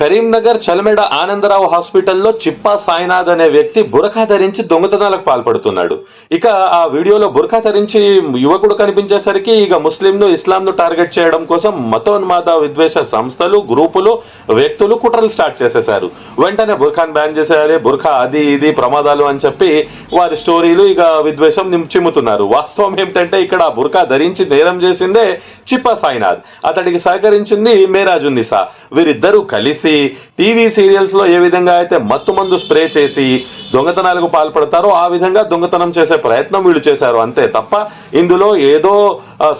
కరీంనగర్ చలమెడ ఆనందరావు హాస్పిటల్లో చిప్పా సాయినాథ్ అనే వ్యక్తి బురఖా ధరించి దొంగతనాలకు పాల్పడుతున్నాడు. ఇక ఆ వీడియోలో బురఖా ధరించి యువకుడు కనిపించేసరికి ఇక ముస్లింను ఇస్లాంను టార్గెట్ చేయడం కోసం మతోన్మాద విద్వేష సంస్థలు గ్రూపులు వ్యక్తులు కుట్రలు స్టార్ట్ చేసేశారు. వెంటనే బుర్ఖాన్ బ్యాన్ చేసేయాలి బుర్ఖా అది ఇది ప్రమాదాలు అని చెప్పి వారి స్టోరీలు ఇక విద్వేషం చిమ్ముతున్నారు. వాస్తవం ఏమిటంటే ఇక్కడ బుర్ఖా ధరించి నేరం చేసిందే చిప్పా సాయినాథ్. అతడికి సహకరించింది మేరాజున్నిసా వీరిద్దరూ కలిసి టీవీ సీరియల్స్లో ఏ విధంగా అయితే మత్తు మందు స్ప్రే చేసి దొంగతనాలకు పాల్పడతారో ఆ విధంగా దొంగతనం చేసే ప్రయత్నం వీళ్ళు చేశారు. అంతే తప్ప ఇందులో ఏదో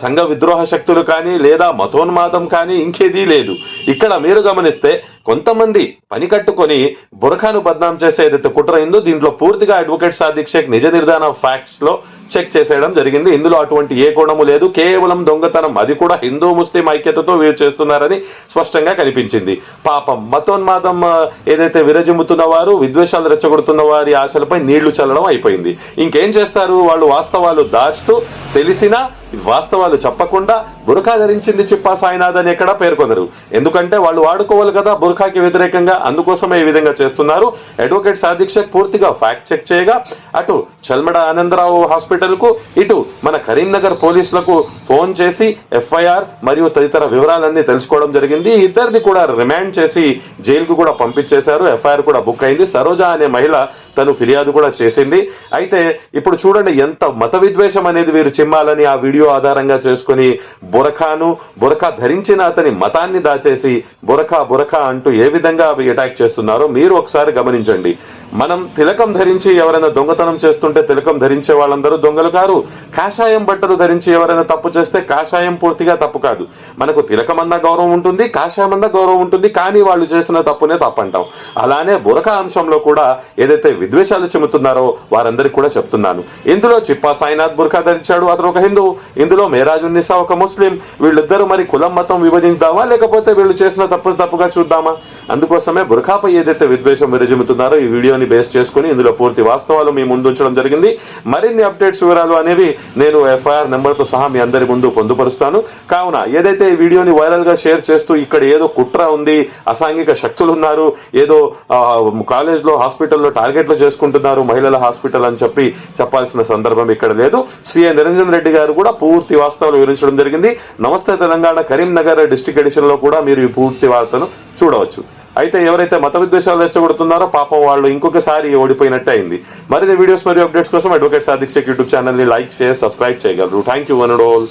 సంఘ విద్రోహ శక్తులు కానీ లేదా మతోన్మాదం కానీ ఇంకేదీ లేదు. ఇక్కడ మీరు గమనిస్తే కొంతమంది పని కట్టుకొని బురఖాను బద్నాం చేసే ఏదైతే కుట్ర అయిందో దీంట్లో పూర్తిగా అడ్వకేట్ సాదిక్ షేక్ నిజ నిర్ధారణ ఫ్యాక్ట్స్లో చెక్ చేసేయడం జరిగింది. ఇందులో అటువంటి ఏ కోణము లేదు. కేవలం దొంగతనం. అది కూడా హిందూ ముస్లిం ఐక్యతతో వీరు చేస్తున్నారని స్పష్టంగా కనిపించింది. పాపం మతోన్మాదం ఏదైతే విరజిమ్ముతున్న వారు విద్వేషాలు రెచ్చగొడుతున్న వారు ఆశలపై నీళ్ళు చల్లడం అయిపోయింది. ఇంకేం చేస్తారు? వాళ్ళు వాస్తవాలు దాచుతూ తెలిసినా వాస్తవాలు చెప్పకుండా బురఖా ధరించింది చిప్పా సాయినాథ్ అని ఎక్కడా పేర్కొనరు. ఎందుకంటే వాళ్ళు వాడుకోవాలి కదా బురఖాకి వ్యతిరేకంగా. అందుకోసమే ఈ విధంగా చేస్తున్నారు. అడ్వకేట్ సాదిక్ పూర్తిగా ఫ్యాక్ట్ చెక్ చేయగా అటు చల్మడ ఆనందరావు హాస్పిటల్కు ఇటు మన కరీంనగర్ పోలీసులకు ఫోన్ చేసి ఎఫ్ఐఆర్ మరియు తదితర వివరాలన్నీ తెలుసుకోవడం జరిగింది. ఇద్దరిని కూడా రిమాండ్ చేసి జైలుకు కూడా పంపించేశారు. ఎఫ్ఐఆర్ కూడా బుక్ అయింది. సరోజ అనే మహిళ తను ఫిర్యాదు కూడా చేసింది. అయితే ఇప్పుడు చూడండి ఎంత మత విద్వేషం అనేది వీరు చిమ్మాలని ఆ వీడియో ఆధారంగా చేసుకుని బురఖాను బురఖా ధరించిన అతని మతాన్ని దాచేసి బురఖా బురఖా అంటూ ఏ విధంగా అవి అటాక్ చేస్తున్నారో మీరు ఒకసారి గమనించండి. మనం తిలకం ధరించి ఎవరైనా దొంగతనం చేస్తుంటే తిలకం ధరించే వాళ్ళందరూ దొంగలు కారు. కాషాయం బట్టలు ధరించి ఎవరైనా తప్పు చేస్తే కాషాయం పూర్తిగా తప్పు కాదు. మనకు తిలకం అన్న గౌరవం ఉంటుంది కాషాయం అన్న గౌరవం ఉంటుంది కానీ వాళ్ళు చేసిన తప్పునే తప్పంటాం. అలానే బురక అంశంలో కూడా ఏదైతే విద్వేషాలు చెబుతున్నారో వారందరికీ కూడా చెప్తున్నాను. ఇందులో చిప్పా సాయినాథ్ బుర్ఖా ధరించాడు అతను ఒక హిందూ. ఇందులో మేరాజున్నిసా ఒక ముస్లిం. వీళ్ళిద్దరూ మరి కులం మతం విభజించామా లేకపోతే వీళ్ళు చేసిన తప్పు తప్పుగా చూద్దామా? అందుకోసమే బురఖాపై ఏదైతే విద్వేషం విరజిమ్ముతున్నారో ఈ వీడియో వీడియోని బేస్ చేసుకుని ఇందులో పూర్తి వాస్తవాలు మీ ముందు ఉంచడం జరిగింది. మరిన్ని అప్డేట్స్ వివరాలు అనేవి నేను ఎఫ్ఐఆర్ నెంబర్తో సహా మీ అందరి ముందు పొందుపరుస్తాను. కావున ఏదైతే ఈ వీడియోని వైరల్గా షేర్ చేస్తూ ఇక్కడ ఏదో కుట్ర ఉంది అసాంఘిక శక్తులు ఉన్నారు ఏదో కాలేజ్లో హాస్పిటల్లో టార్గెట్లు చేసుకుంటున్నారు మహిళల హాస్పిటల్ అని చెప్పి చెప్పాల్సిన సందర్భం ఇక్కడ లేదు. సిఐ నిరంజన్ రెడ్డి గారు కూడా పూర్తి వాస్తవాలు వివరించడం జరిగింది. నమస్తే తెలంగాణ కరీంనగర్ డిస్టిక్ ఎడిషన్లో కూడా మీరు ఈ పూర్తి వార్తను చూడవచ్చు. అయితే ఎవరైతే మత విద్వేషాలు రెచ్చగొడుతున్నారో పాపం వాళ్ళు ఇంకొకసారి ఓడిపోయినట్టే అయింది. మరిన్ని వీడియోస్ మరియు అప్డేట్స్ కోసం అడ్వకేట్ సాదిక్ యూట్యూబ్ ఛానల్ని లైక్ చేసి సబ్స్క్రైబ్ చేయగలరు. Thank you one and all